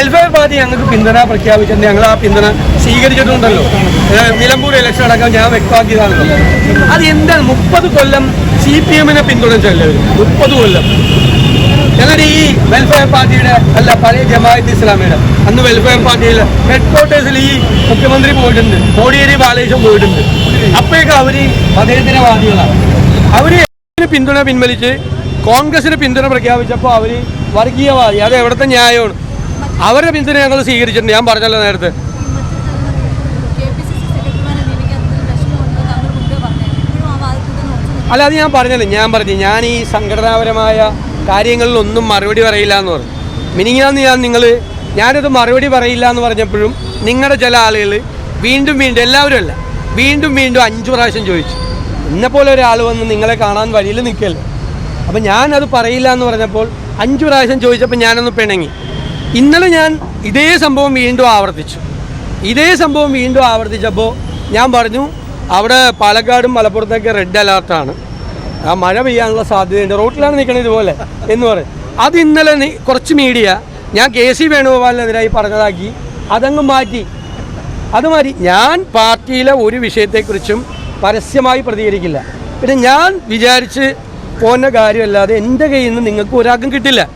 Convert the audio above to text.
Welfare party ഞങ്ങൾക്ക് പിന്തുണ പ്രഖ്യാപിച്ചിട്ടുണ്ട്. ഞങ്ങൾ ആ പിന്തുണ സ്വീകരിച്ചിട്ടുണ്ടല്ലോ. നിലമ്പൂർ ഇലക്ഷൻ അടക്കം ഞാൻ വ്യക്തമാക്കിയതാണല്ലോ അത് എന്താണ്? മുപ്പത് കൊല്ലം സി പി എമ്മിനെ പിന്തുണച്ചല്ലേ മുപ്പത് കൊല്ലം. ഞങ്ങളുടെ ഈ വെൽഫെയർ പാർട്ടിയുടെ അല്ല പഴയ ജമാഅത്ത് ഇസ്ലാമിയുടെ. അന്ന് വെൽഫെയർ പാർട്ടിയിൽ ഹെഡ് ക്വാർട്ടേഴ്സിൽ ഈ മുഖ്യമന്ത്രി പോയിട്ടുണ്ട്. കോടിയേരി ബാലകൃഷ്ണൻ പോയിട്ടുണ്ട്. അപ്പോഴേക്കും അവർ മതേതരവാദികളാണ് അവർ പിന്തുണ പിൻവലിച്ച് കോൺഗ്രസിന് പിന്തുണ പ്രഖ്യാപിച്ചപ്പോൾ അവർ വർഗീയവാദി. അത് എവിടുത്തെ ന്യായമാണ്? അവരുടെ പിന്തുണ ഞങ്ങൾ സ്വീകരിച്ചിട്ടുണ്ട്. ഞാൻ പറഞ്ഞല്ലോ നേരത്തെ. അല്ല അത് ഞാൻ പറഞ്ഞല്ലോ. ഞാൻ പറഞ്ഞു ഞാൻ ഈ സംഘടനാപരമായ കാര്യങ്ങളിലൊന്നും മറുപടി പറയില്ല എന്ന് പറഞ്ഞു. മിനിങ്ങാന്ന് ഞാൻ നിങ്ങൾ ഞാനത് മറുപടി പറയില്ല എന്ന് പറഞ്ഞപ്പോഴും നിങ്ങളുടെ ചില ആളുകൾ വീണ്ടും വീണ്ടും എല്ലാവരും അല്ല വീണ്ടും വീണ്ടും അഞ്ചു പ്രാവശ്യം ചോദിച്ചു. എന്നെപ്പോലെ ഒരാൾ വന്ന് നിങ്ങളെ കാണാൻ വഴിയിൽ നിൽക്കല്ലേ? അപ്പം ഞാനത് പറയില്ല എന്ന് പറഞ്ഞപ്പോൾ അഞ്ചു പ്രാവശ്യം ചോദിച്ചപ്പോൾ ഞാനൊന്ന് പിണങ്ങി. ഇന്നലെ ഞാൻ ഇതേ സംഭവം വീണ്ടും ആവർത്തിച്ചു. ഇതേ സംഭവം വീണ്ടും ആവർത്തിച്ചപ്പോൾ ഞാൻ പറഞ്ഞു അവിടെ പാലക്കാടും മലപ്പുറത്തൊക്കെ റെഡ് അലർട്ടാണ് ആ മഴ പെയ്യാനുള്ള സാധ്യതയുണ്ട്. റോട്ടിലാണ് നിൽക്കുന്നത് ഇതുപോലെ എന്ന് പറയും. അത് ഇന്നലെ കുറച്ച് മീഡിയ ഞാൻ കെ സി വേണുഗോപാലിനെതിരായി പറഞ്ഞതാക്കി. അതങ്ങ് മാറ്റി. അത് മാറ്റി. ഞാൻ പാർട്ടിയിലെ ഒരു വിഷയത്തെക്കുറിച്ചും പരസ്യമായി പ്രതികരിക്കില്ല. പിന്നെ ഞാൻ വിചാരിച്ച് പോകുന്ന കാര്യമല്ലാതെ എന്റെ കയ്യിൽ നിന്ന് നിങ്ങൾക്ക് ഒരാൾക്കും കിട്ടില്ല.